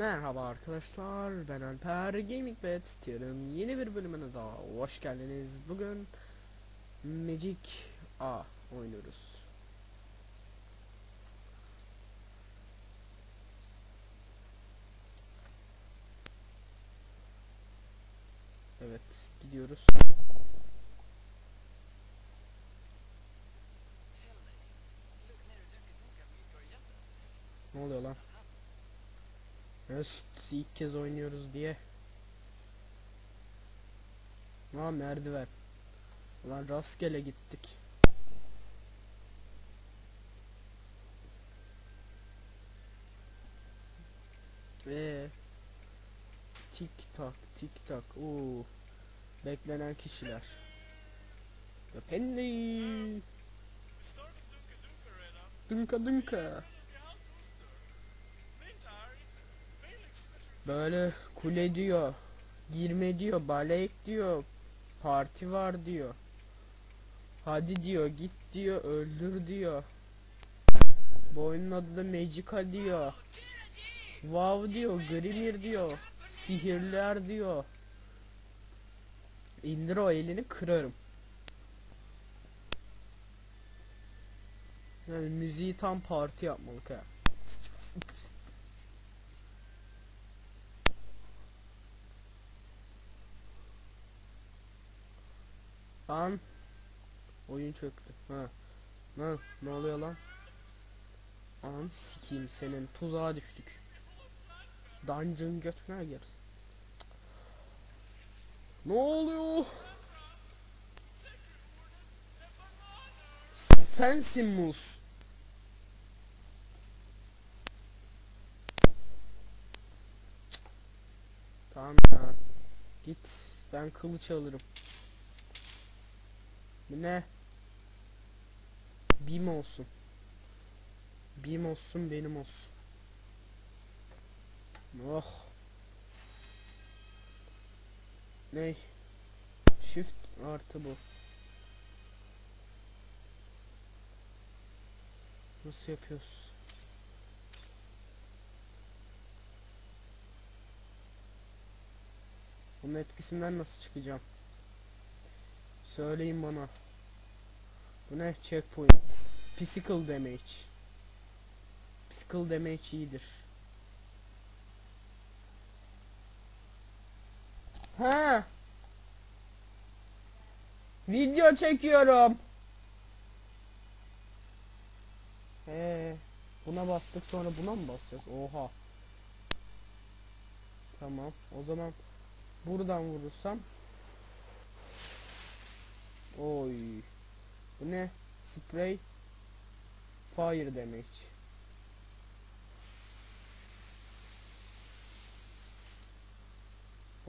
Merhaba arkadaşlar ben Alper Gaming Bet Tier'in yeni bir bölümüne daha hoş geldiniz. Bugün Magic A oynuyoruz. Evet gidiyoruz. Ne oluyor lan? Evet, ilk kez oynuyoruz diye. Ha merdiven. Lan rastgele gittik. Ve tik tak tik tak. Oo. Beklenen kişiler. Efendi. Storken Dunker Böyle kule diyor. Girme diyor. Balek diyor. Parti var diyor. Hadi diyor. Git diyor. Öldür diyor. Bu adı da Magica diyor. Wow diyor. Grimir diyor. Sihirler diyor. İndir o elini kırarım. Yani müziği tam parti yapmalık ha. Lan oyun çöktü. Ha. Ne ne oluyor lan? Anam sikeyim senin tuzağa düştük. Dungeon götüne gir. Ne oluyor? Sensin mus. Tamam ya. Git. Ben kılıç alırım. Ne? Bim olsun. Bim olsun benim olsun. Oh. Ne? Shift artı bu. Nasıl yapıyoruz? Bunun etkisinden nasıl çıkacağım? Söyleyin bana. Bu ne? Checkpoint. Physical damage. Physical damage iyidir. Ha. Video çekiyorum. Ee, buna bastık sonra buna mı basacağız? Oha. Tamam. O zaman buradan vurursam Oy. Bu ne? Spray Fire damage.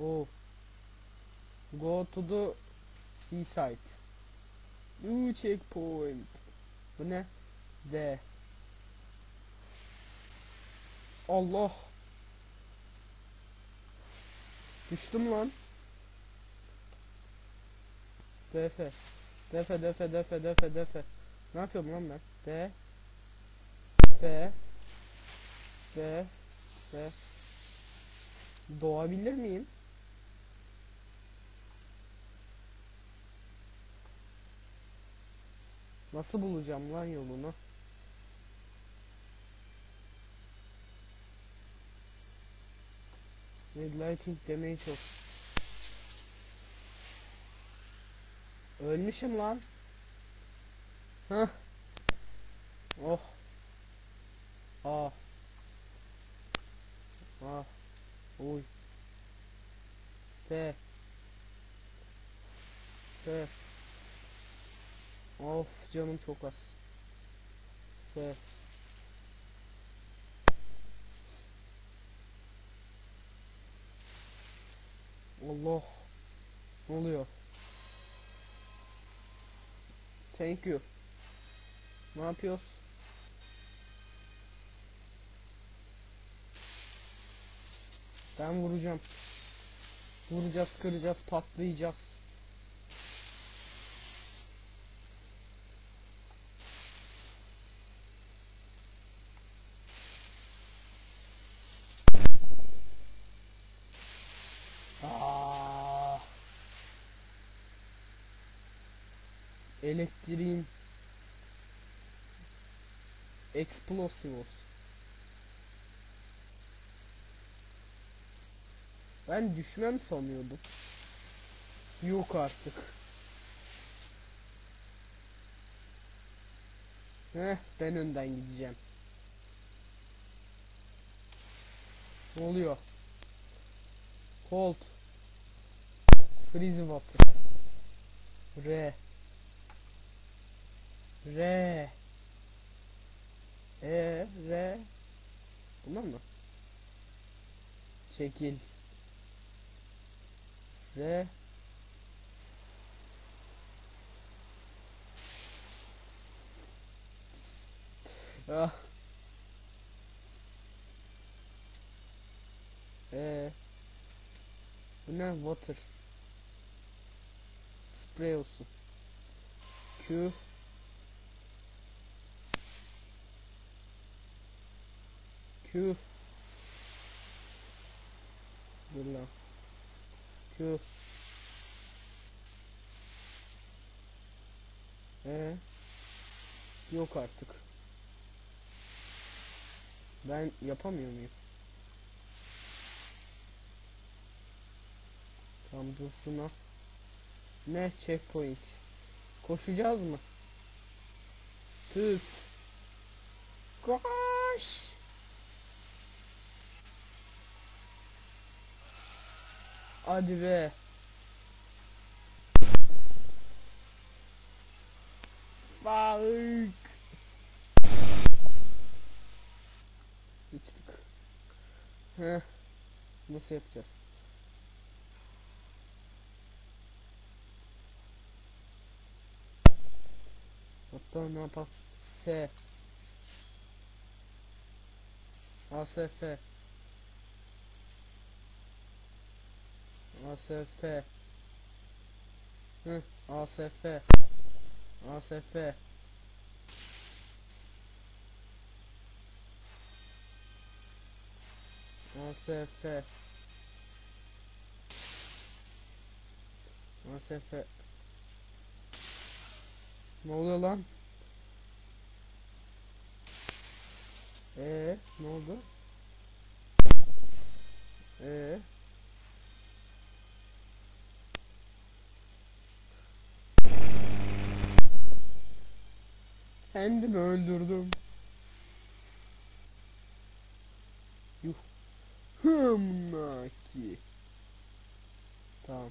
Oh. Go to the seaside. New checkpoint. Bu ne? D. Allah. Düştüm lan. DF. DF DF DF DF DF. Ne yapıyorum lan ben? D. F. D. D. Doğabilir miyim? Nasıl bulacağım lan yolunu? Red lighting damage of. Ölmüşüm lan. Hah. Oh. Ah. Ah. Uy. F. F. Of canım çok az. F. Allah. Ne oluyor? Thank you. Ne yapıyoruz? Ben vuracağım. Vuracağız, kıracağız, patlayacağız. Explosivos. Ben düşmem sanıyordum. Yok artık. Heh, ben önden gideceğim. Ne oluyor? Hold. Freeze water. R. R. E. R. Bunlar mı? Çekil. R. Ah. Ee, bu ne? Water. Spray olsun. Q. Q. Dur lan. Q. Ee, yok artık. Ben yapamıyor muyum? Tam dursun ha. Ne checkpoint? Koşacağız mı? Tüp. Koş. Hadi be. Fuck. Sıçtık. Heh. Nasıl yapacağız? Hatta ne yapalım? S. ASF. ASF. Hı, ASF. ASF. ASF. ASF. Ne oluyor lan? Ee, ne oldu? Ee. Kendimi öldürdüm. Yuh. Hımnaki. Tamam.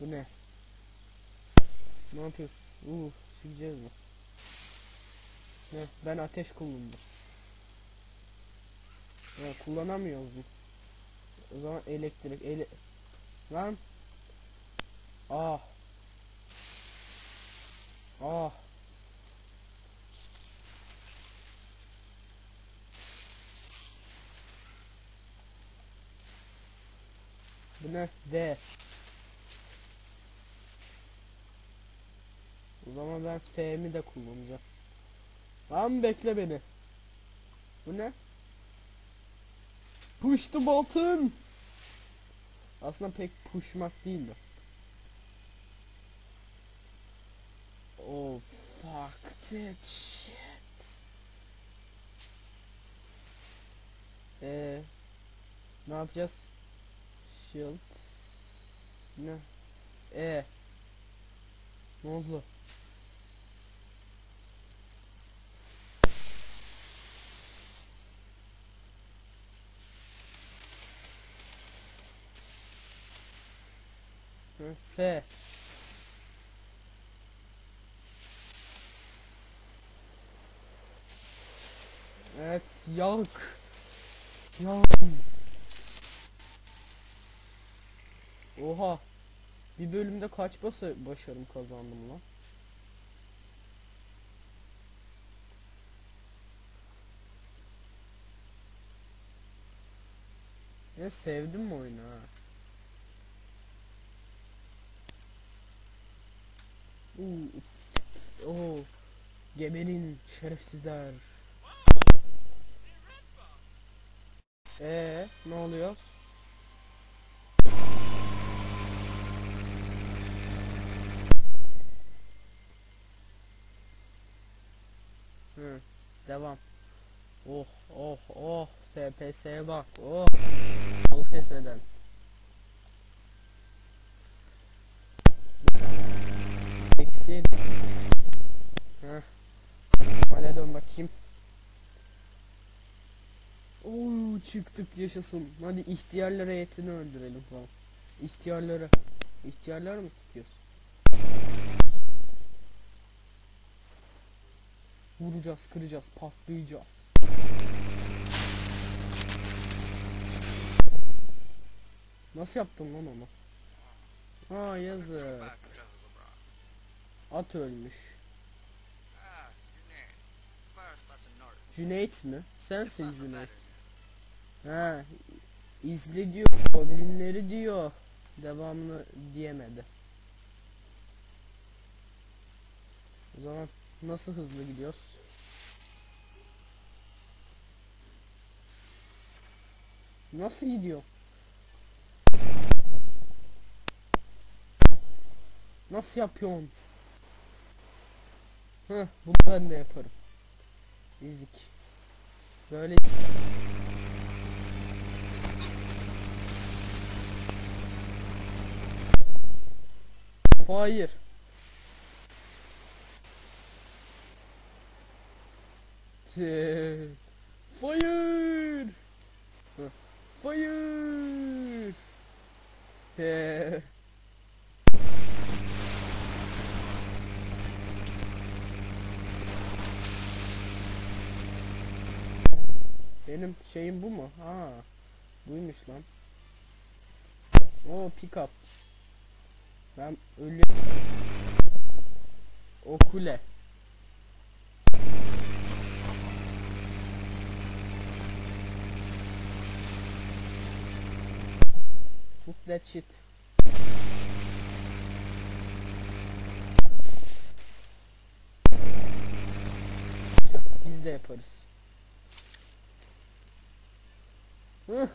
Bu ne? Ne yapıyorsun? Uuu sileceğiz mi? Ne? Ben ateş kullandım. Ya kullanamıyoruz mu? O zaman elektrik ele Lan Ah Ah Bu ne? D O zaman ben F'mi de kullanacağım. Lan bekle beni. Bu ne? Push the button. Aslında pek pushmak değil de. Oh fuck that shit. Ee, ne yapacağız? Shield. Ne? E. Ne oldu? F. Evet, yak. Yak. Oha. Bir bölümde kaç basa başarım kazandım lan? Ya sevdim mi oyunu ha? Oo, geberin şerefsizler. Ee, ne oluyor? Hı, devam. Oh, oh, oh. FPS'ye bak. Oh. Al keseden. Eksi çıktık yaşasın. Hadi ihtiyarlara etini öldürelim falan. İhtiyarlara. İhtiyarlar mı sıkıyorsun? Vuracağız, kıracağız, patlayacağız. Nasıl yaptın lan onu? Ha yazık. At ölmüş. Ah. Cüneyt mi? Sensin Cüneyt. Ha, izle diyor, goblinleri diyor. Devamlı diyemedi. O zaman nasıl hızlı gidiyoruz? Nasıl gidiyor? Nasıl yapıyorsun? Heh, bunu ben de yaparım. Ezik. Böyle Fire. Heh, Fire. He. Benim şeyim bu mu? Ha. Buymuş lan. O pick up. Ben ölüyorum. O kule. Fuck that shit. Biz de yaparız. Hıh.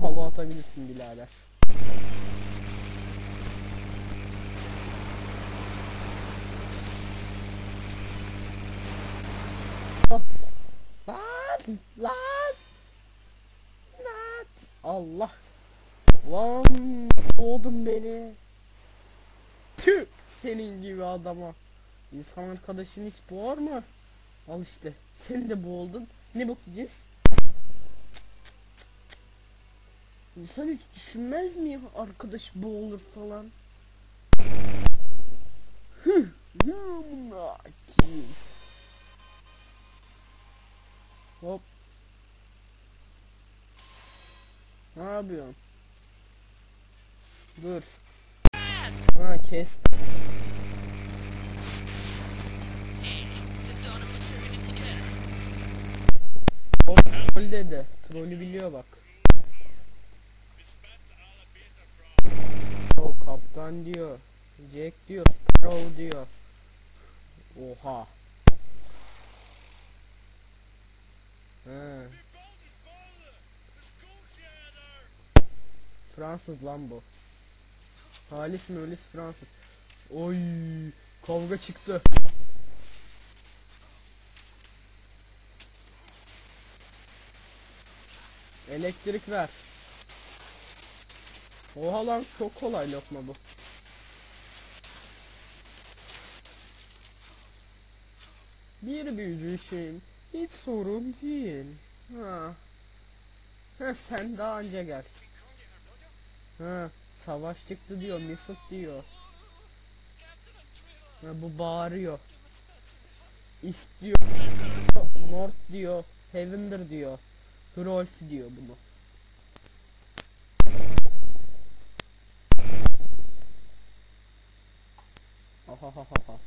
Hava atabilirsin birader. At. Lan! Lan! Lan! Allah! Lan! Boğdun beni. Tüh! Senin gibi adama. İnsan arkadaşın hiç boğar mı? Al işte. Sen de boğuldun. Ne bok İnsan hiç düşünmez mi ya arkadaş boğulur falan. Hıh. Hop. Ne yapıyorsun? Dur. Ha kes. Troll dedi. Trollü biliyor bak. Kaptan diyor. Jack diyor. Sparrow diyor. Oha. Theater. Fransız lan bu. Halis mi ölis Fransız. Oy kavga çıktı. Elektrik ver. Oha lan çok kolay lokma bu. Bir büyücü işim hiç sorun değil. Ha. Ha sen daha önce gel. Ha savaş çıktı diyor, Misut diyor. Ha bu bağırıyor. İstiyor. North diyor. Heaven'dır diyor. Hrolf diyor bunu. Ahahaha.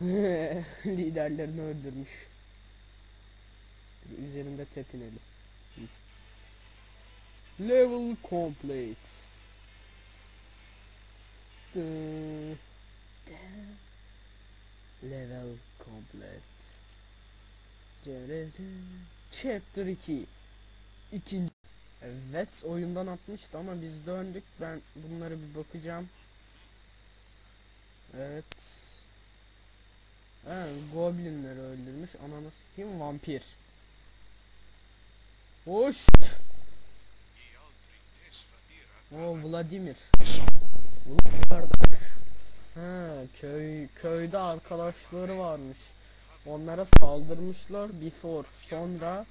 Liderlerini öldürmüş. Üzerinde tepinelim. Level complete. Level complete. Chapter 2. İkinci. Evet oyundan atmıştı ama biz döndük. Ben bunlara bir bakacağım. Evet. Ha, goblinleri öldürmüş. Ananı kim? Vampir. Hoş. O. Vladimir. Ha, köy köyde arkadaşları varmış. Onlara saldırmışlar. Before. Sonra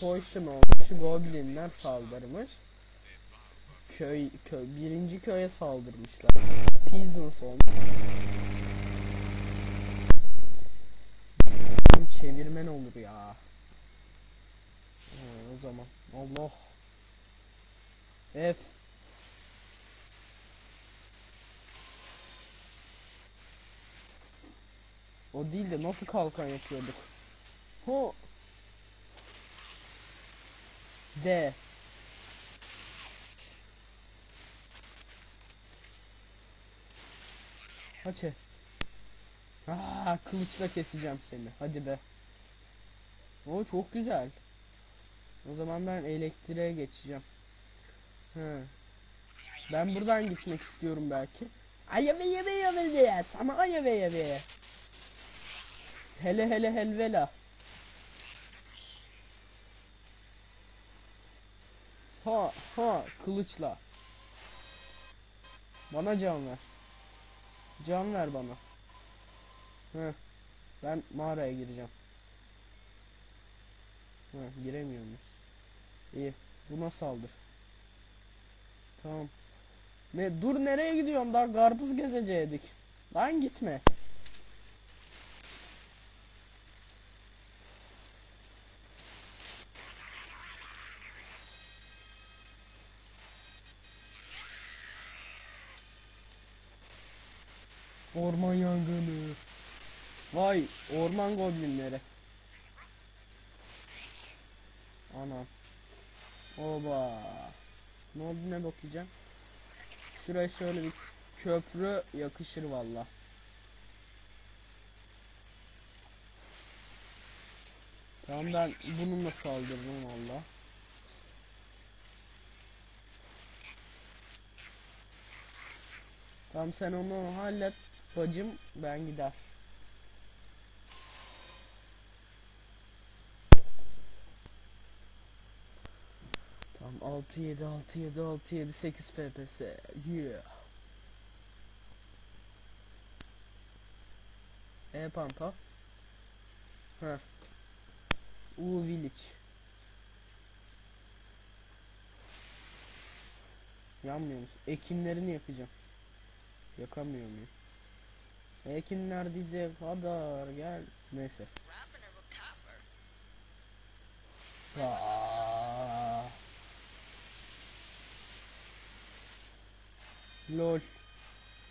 Poison olmuş. Goblinler saldırmış. Köy, köy birinci köye saldırmışlar. Peasants olmuş. Çevirmen olur ya. Ha, o zaman. Allah. F. O değil de nasıl kalkan yapıyorduk? Ho. D. Hadi. Aa, kılıçla keseceğim seni. Hadi be. O çok güzel. O zaman ben elektriğe geçeceğim. Hı. Ben buradan gitmek istiyorum belki. Ayave yave yave yave. Sana ayave yave. Hele hele helvela. Ha ha kılıçla. Bana can ver. Can ver bana. Hı. Ben mağaraya gireceğim. Hı, giremiyor muyuz? İyi. Buna saldır. Tamam. Ne dur nereye gidiyorum daha karpuz gezeceydik. Lan gitme. Orman yangını. Vay orman goblinleri. Anam. Oba. Ne oldu ne bakacağım? Şuraya şöyle bir köprü yakışır valla. Tamam ben bununla saldırırım valla. Tamam sen onu hallet bacım ben gider. Tamam 6 7 6 7 6 7 8 FPS. Yeah. E pampa. Ha. U village. Yanmıyor musun? Ekinlerini yapacağım. Yakamıyor muyum? Ekinler dize kadar gel. Neyse. Aa. Lol.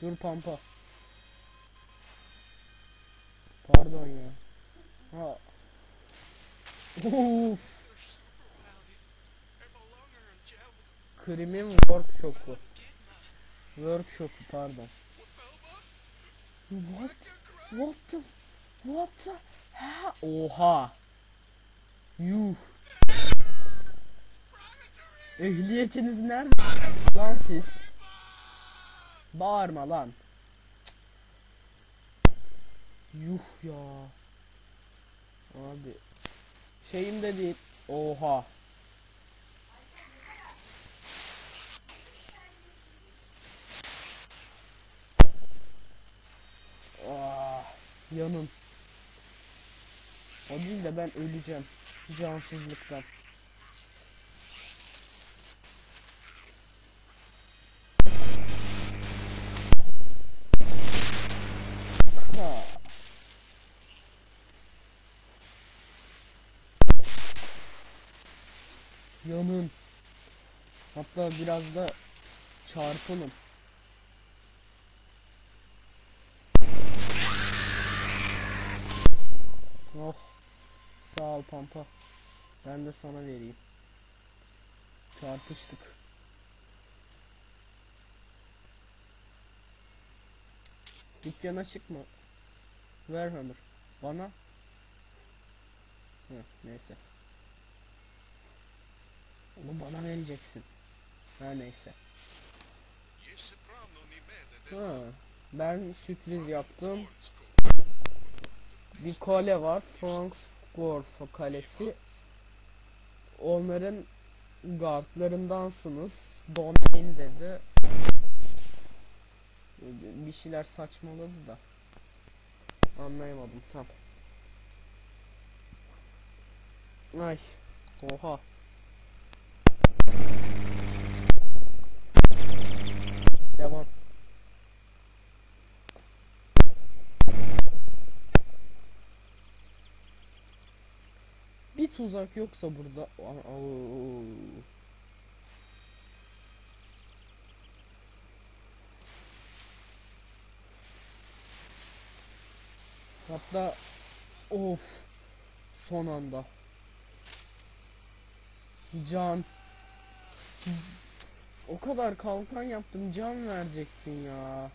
Dur pampa. Pardon ya. Ha. Uf. Krimin workshop'u. Workshop'u pardon. What? What the? What the? Ha? Oha. Yuh. Ehliyetiniz nerede? Lan siz. Bağırma lan. Yuh ya. Abi. Şeyim de değil. Oha. Ah, yanın. O değil de ben öleceğim. Cansızlıktan. Yanın. Hatta biraz da çarpılın. Oh. Sağ ol pampa. Ben de sana vereyim. Çarpıştık. Dükkan açık mı? Ver hamur. Bana. Hı, neyse. Onu bana vereceksin. Her neyse. Ha, ben sürpriz yaptım. Bir kale var. Frankfurt kalesi. Onların guardlarındansınız. Domain dedi. Bir şeyler saçmaladı da. Anlayamadım tam. Ay. Oha. Devam. Tuzak yoksa burada. Hatta of son anda. Can. O kadar kalkan yaptım can verecektin ya.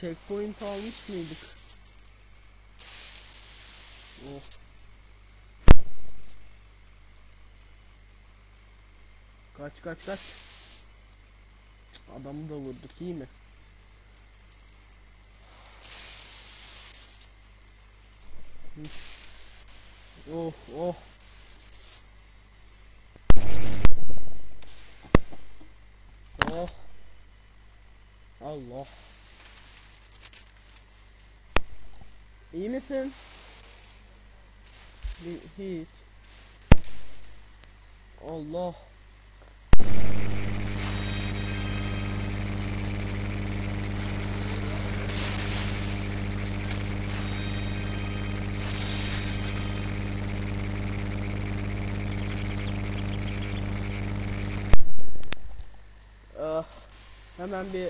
Checkpoint almış mıydık? Oh. Kaç kaç kaç. Adamı da vurduk iyi mi? Oh oh. Oh. Allah. İyi misin? Hiç. Allah. Ah, hemen bir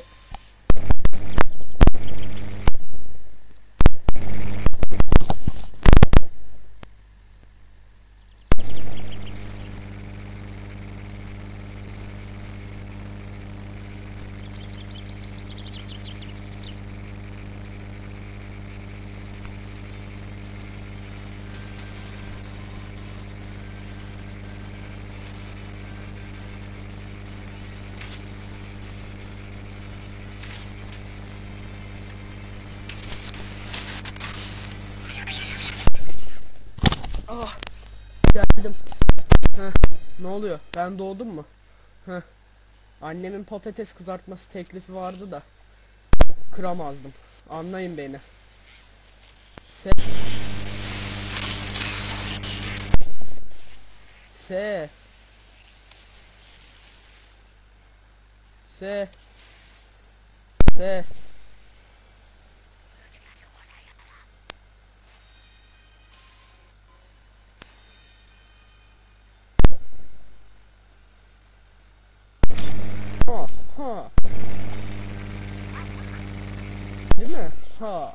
Ah. Geldim. Heh. Ne oluyor? Ben doğdum mu? Heh. Annemin patates kızartması teklifi vardı da kıramazdım. Anlayın beni. Se Se Se Se Ha ha. Değil mi? Ha.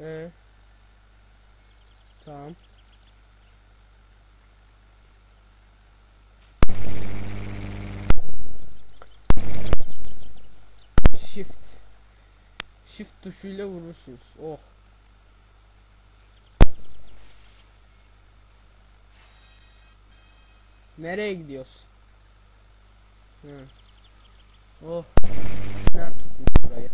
Ee. Tamam. Shift. Shift tuşuyla vurursunuz. Oh. Nereye gidiyoruz? Hı. Oh. Nerede tutmuş burayı?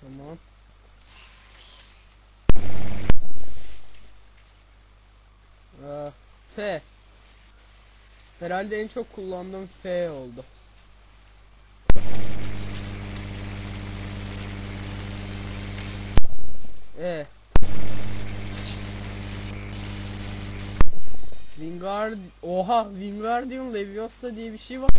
Tamam. Aa, F. Herhalde en çok kullandığım F oldu. E. Vingard Oha Wingardium Leviosa diye bir şey var.